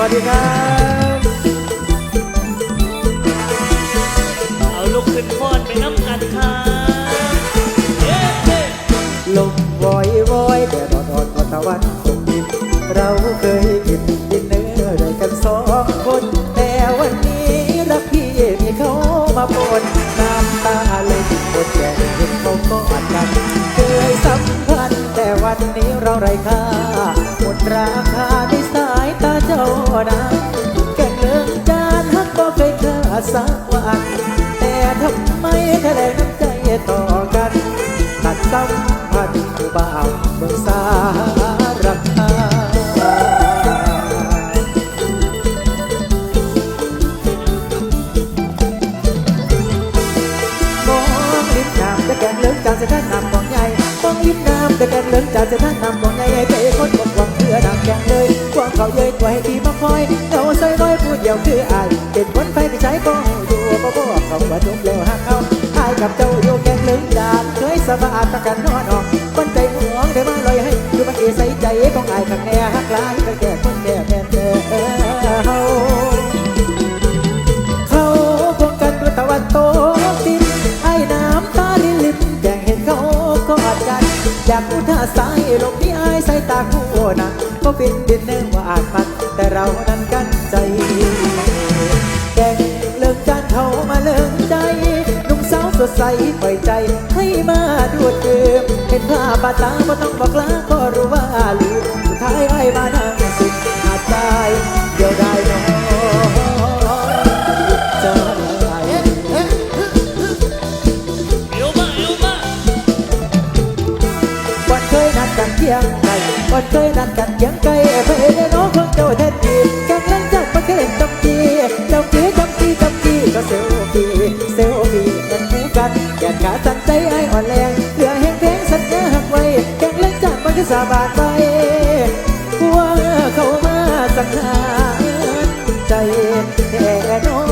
วัสดีครับ เอาลูกขึ้นพอดไปน้ำกันค่ะลมวอยวอยแต่ตอนตอนตะวันตกดินเราเคยกินดินเนื้อด้วยกันสองคน แต่วันนี้รักพี่มีเขามาปนน้ำตาเลยหมดแก่เห็นเขาก็อดกันเคยสัมพันธ์แต่วันนี้เราไร้ค่า สักวัน แต่ทำไมแถลงน้ำใจต่อกัน ตัดสัมพันธ์ผู้บ่าวเมืองสารคามองลิ้นน้ำจะแกงเลิกจากเส้นน้ำของใหญ่มองลิ้นน้ำจะแกงเลิกจากเส้นน้ำของใหญ่ใจคนบกหวังเพื่อนำแกงเลยกวางเขาเย้ยตัวให้ดีมาคอยเรา ยพูดเดียวคืออายเป็นคนไฟที่ใช้ก็อยู่บ่บอกเขาว่าจบแล้วหักเขาอายกับเจ้าอยู่แกงลิกดานเคยสบายตะกันนอนออกคนใจหวงได้มาลอยให้ดูมันเอใส่ใจของอายข้างแน่หักหลายก็แก่คนแก่แทนเธอเฮาเขาพวงกันด้วยตะวันตกดินไอ้น้ำตาลิลิมแดงเห็นเขากอดกันอยากพูดท่าสายลมที่ไอ้ายใส่ตาคู่นั้นก็ฟินดินเนื้อว่าอาจมันแต่เรานั้นกันใจ สาวสดใสปล่อยใจให้มาดูดดื่มเห็นภาพบาดตาก็ต้องบอกลาก็รู้ว่าลืมสุดท้ายไอ้มานั่งสุดหาดใจเดียวได้น้องใจ Elma, Elma. วันเคยนัดกันเที่ยงไก่วันเคยนัดกันเที่ยงไก่ไปเด้อน้องคนเจ้าแท้ดีแกงเล่นจัดมาเคยเล่นจำจี กาสั่นใจไอ้อ่อนแรงเหลือแห้งแพงสัญญาหักไว้แกงเล่นจัดมาคือสาบานไปหัวเข้ามาสังหารใจแท่น้อง